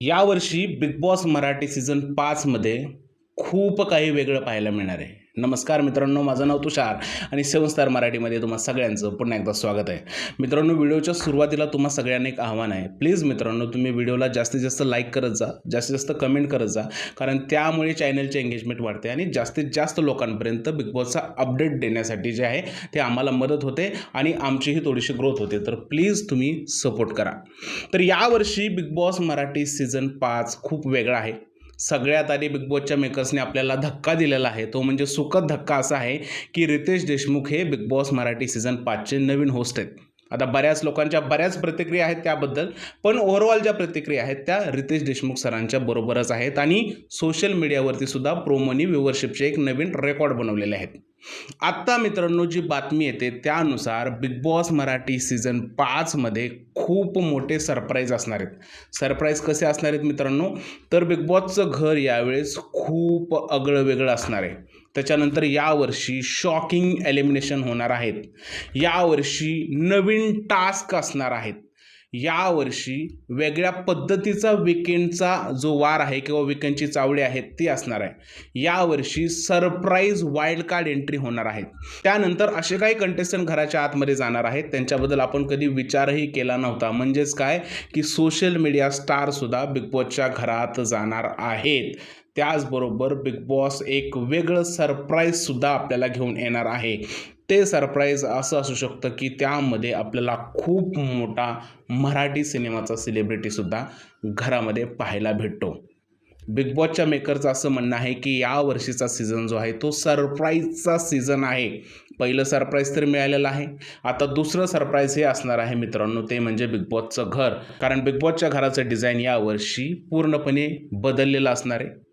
यावर्षी big Boss Marathi season पाचमध्ये खूप काही वेगळं पाहायला मिळणार आहे. नमस्कार मित्रांनो माझं नाव तुषार आणि सेवन स्टार मराठीमध्ये तुम्हा सगळ्यांचं पुन्हा एकदा स्वागत आहे. मित्रांनो व्हिडिओच्या सुरुवातीला तुम्हा सगळ्यांना एक आव्हान आहे. प्लीज मित्रांनो तुम्ही व्हिडिओला जास्तीत जास्त लाईक करत जा जास्तीत जास्त कमेंट करत जा कारण त्यामुळे चॅनलचे एंगेजमेंट वाढते आणि जास्तीत जास्त लोकांपर्यंत बिग बॉसचा अपडेट देण्यासाठी जे आहे ते आम्हाला मदत होते आणि आमचीही थोडीशी ग्रोथ होते. तर प्लीज तुम्ही सपोर्ट करा. तर यावर्षी बिग बॉस मराठी सीझन पाच खूप वेगळा आहे. सगळ्यात आधी बिग बॉसच्या मेकर्सने आपल्याला धक्का दिलेला आहे. तो म्हणजे सुखद धक्का असा आहे की रितेश देशमुख हे बिग बॉस मराठी सीझन पाचचे नवीन होस्ट आहेत. आता बऱ्याच लोकांच्या बऱ्याच प्रतिक्रिया आहेत त्याबद्दल पण ओव्हरऑल ज्या प्रतिक्रिया आहेत त्या रितेश देशमुख सरांच्या बरोबरच आहेत आणि सोशल मीडियावरती सुद्धा प्रोमोनी व्ह्युअरशिपचे एक नवीन रेकॉर्ड बनवलेले आहेत. आत्ता मित्रांनो जी बातमी येते त्यानुसार बिग बॉस मराठी सीझन पाचमध्ये खूप मोठे सरप्राईज असणार आहेत. सरप्राईज कसे असणार आहेत मित्रांनो? तर बिग बॉसचं घर यावेळेस खूप अगळं वेगळं असणार आहे. त्याच्यानंतर यावर्षी शॉकिंग एलिमिनेशन होणार आहेत. यावर्षी नवीन टास्क असणार आहेत. यावर्षी वेगळ्या पद्धतीचा विकेंडचा जो वार आहे किंवा विकेंडची चावडी आहेत ती असणार आहे. यावर्षी सरप्राईज वाईल्ड कार्ड एंट्री होणार आहेत त्यानंतर असे काही कंटेस्टंट घराच्या आतमध्ये जाणार आहेत. त्यांच्याबद्दल आपण कधी विचारही केला नव्हता. म्हणजेच काय? की सोशल मीडिया स्टारसुद्धा बिग बॉसच्या घरात जाणार आहेत. त्याचबरोबर बिग बॉस एक वेगळं सरप्राईजसुद्धा आपल्याला घेऊन येणार आहे. ते सरप्राईज असं असू शकतं की त्यामध्ये आपल्याला खूप मोठा मराठी सिनेमाचा सेलिब्रिटीसुद्धा घरामध्ये पाहायला भेटतो. बिग बॉसच्या मेकरचं असं म्हणणं आहे की या वर्षीचा सीझन जो आहे तो सरप्राईजचा सीझन आहे. पहिलं सरप्राईज तर मिळालेलं आहे. आता दुसरं सरप्राईज हे असणार आहे मित्रांनो ते म्हणजे बिग बॉसचं घर. कारण बिग बॉसच्या घराचं डिझाईन यावर्षी पूर्णपणे बदललेलं असणार आहे.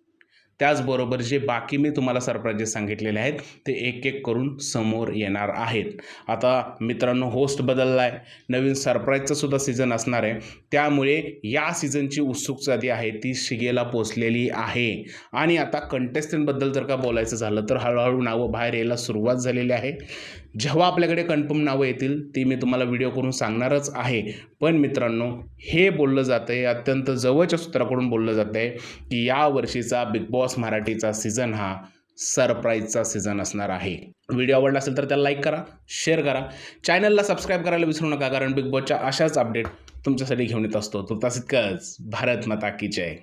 त्याचबरोबर जे बाकी मी तुम्हाला सरप्राईजेस सांगितलेले आहेत ते एक एक करून समोर येणार आहेत. आता मित्रांनो होस्ट बदलला आहे नवीन सरप्राईजचा सुद्धा सीझन असणार आहे. त्यामुळे या सीझनची उत्सुकता जी आहे ती शिगेला पोचलेली आहे. आणि आता कंटेस्टंटबद्दल जर का बोलायचं झालं तर हळूहळू नावं बाहेर यायला सुरुवात झालेली आहे. जेव्हा आपल्याकडे कन्फर्म नावं येतील ती मी तुम्हाला व्हिडिओ करून सांगणारच आहे. पण मित्रांनो हे बोललं जातं आहे अत्यंत जवळच्या सूत्राकडून बोललं जातं आहे की या वर्षीचा बिग बॉस मराठीचा सीझन हा सरप्राईजचा सीझन असणार आहे. व्हिडिओ आवडला असेल तर त्याला लाईक करा शेअर करा. चॅनलला सबस्क्राईब करायला विसरू नका कारण बिग बॉसच्या अशाच अपडेट तुमच्यासाठी घेऊन येत असतो. तो इतकंच भारत माता की जय.